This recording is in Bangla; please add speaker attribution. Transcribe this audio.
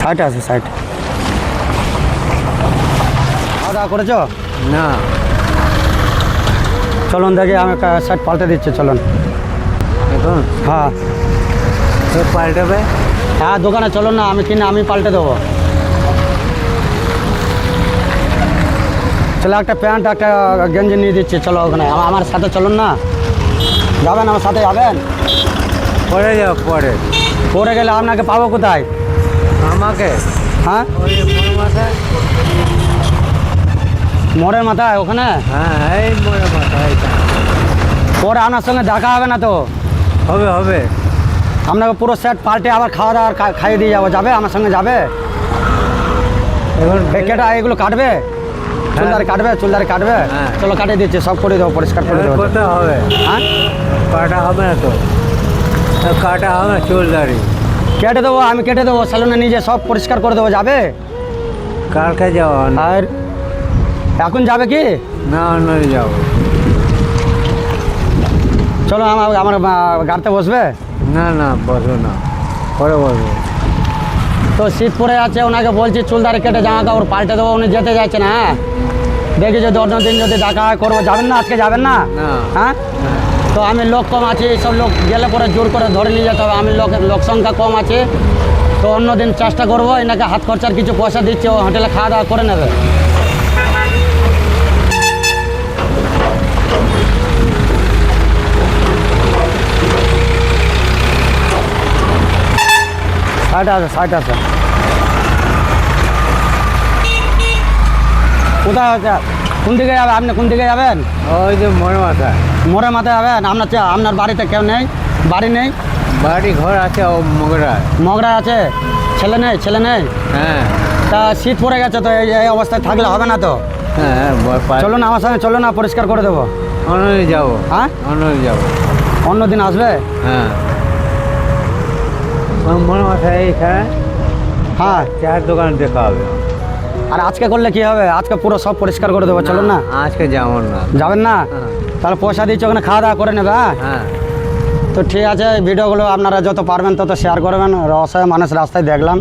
Speaker 1: সাইটে আছে সাইট খাওয়া দাওয়া করেছ?
Speaker 2: না।
Speaker 1: চলুন দেখি আমি সাইট পাল্টে দিচ্ছি চলুন।
Speaker 2: এখন?
Speaker 1: হ্যাঁ।
Speaker 2: পাল্টাবে?
Speaker 1: হ্যাঁ দোকানে চলুন না আমি কিনে আমি পাল্টে দেবো। চলো একটা প্যান্ট একটা গেঞ্জি নিয়ে দিচ্ছি চলো ওখানে। আমার সাথে চলুন না। যাবেন আমার সাথে যাবেন?
Speaker 2: পরে যাও পরে।
Speaker 1: পরে গেলে আপনাকে পাবো কোথায়?
Speaker 2: আমাকে?
Speaker 1: হ্যাঁ? মোড়ের মাথায়? ওখানে?
Speaker 2: হ্যাঁ এই মোড়ে মাথায়
Speaker 1: পরে আপনার সঙ্গে দেখা হবে না তো?
Speaker 2: হবে হবে।
Speaker 1: আপনাকে পুরো সেট পাল্টে আবার খাওয়া দাওয়া খাইয়ে দিয়ে যাব। যাবে? আমার সঙ্গে যাবে?
Speaker 2: এখন
Speaker 1: এ এগুলো কাটবে? চুলদারি কাটবে চুলদারি কাটবে?
Speaker 2: হ্যাঁ।
Speaker 1: চলো কাটিয়ে দিচ্ছি সব করে দেবো পরিষ্কার করে দেবো।
Speaker 2: করতে হবে।
Speaker 1: হ্যাঁ?
Speaker 2: কাটা হবে না তো। কাটা হবে না চুল দাড়ি
Speaker 1: কেটে দেবো আমি কেটে দেবো স্যালুনে নিজে সব পরিষ্কার করে দেবো যাবে?
Speaker 2: কালকে যাও
Speaker 1: আর এখন যাবে কি?
Speaker 2: না অন্য যাব।
Speaker 1: চলো আমার আমার গাড়িতে বসবে?
Speaker 2: না না বসো না। পরে বসবো।
Speaker 1: তো শীত পরে আছে ওনাকে বলছি চুলদারি কেটে জামা কাপড় পাল্টে দেবো উনি যেতে চাইছে না হ্যাঁ? দেখি যদি অন্য দিন যদি দেখা করব যাবেন না আজকে যাবেন না?
Speaker 2: না।
Speaker 1: হ্যাঁ? তো আমি লোক কম আছে, এইসব লোক গেলে পরে জোর করে ধরে নিয়ে যেতে হবে। আমি লোক লোক সংখ্যা কম আছে, তো অন্য দিন চেষ্টা করব, এনাকে হাত খরচার কিছু পয়সা দিচ্ছে, ও হোটেলে খাওয়া দাওয়া করে নেবে। ষাট আছে ষাট আছে। কোথায় আছে? কোন দিকে যাবে? আপনি কোন দিকে যাবেন?
Speaker 2: ওই যে মোড় মাথায়
Speaker 1: মোড়ে মাথায় যাবেন আপনার চা- আপনার বাড়িতে কেউ নেই বাড়ি নেই?
Speaker 2: বাড়ি ঘর আছে ও মোগরায়।
Speaker 1: মগরা আছে? ছেলে নেই ছেলে নেই?
Speaker 2: হ্যাঁ।
Speaker 1: তা শীত পড়ে গেছে তো এই অবস্থায় থাকলে হবে না তো?
Speaker 2: হ্যাঁ
Speaker 1: চলুন আমার সঙ্গে চলো না পরিষ্কার করে দেবো।
Speaker 2: অন্য যাব।
Speaker 1: হ্যাঁ?
Speaker 2: অন্য যাব।
Speaker 1: অন্য দিন আসবে?
Speaker 2: হ্যাঁ। মোড় মাথায় এইখানে
Speaker 1: হ্যাঁ।
Speaker 2: চায়ের দোকান দেখা হবে।
Speaker 1: আর আজকে করলে কি হবে? আজকে পুরো সব পরিষ্কার করে দেবো চলুন না
Speaker 2: আজকে যাব না।
Speaker 1: যাবেন না?
Speaker 2: হ্যাঁ।
Speaker 1: তাহলে পয়সা দিচ্ছ ওখানে খাওয়া দাওয়া করে নেবে হ্যাঁ?
Speaker 2: হ্যাঁ।
Speaker 1: তো ঠিক আছে ভিডিওগুলো আপনারা যত পারবেন তত শেয়ার করবেন। অসহায় মানুষ রাস্তায় দেখলাম।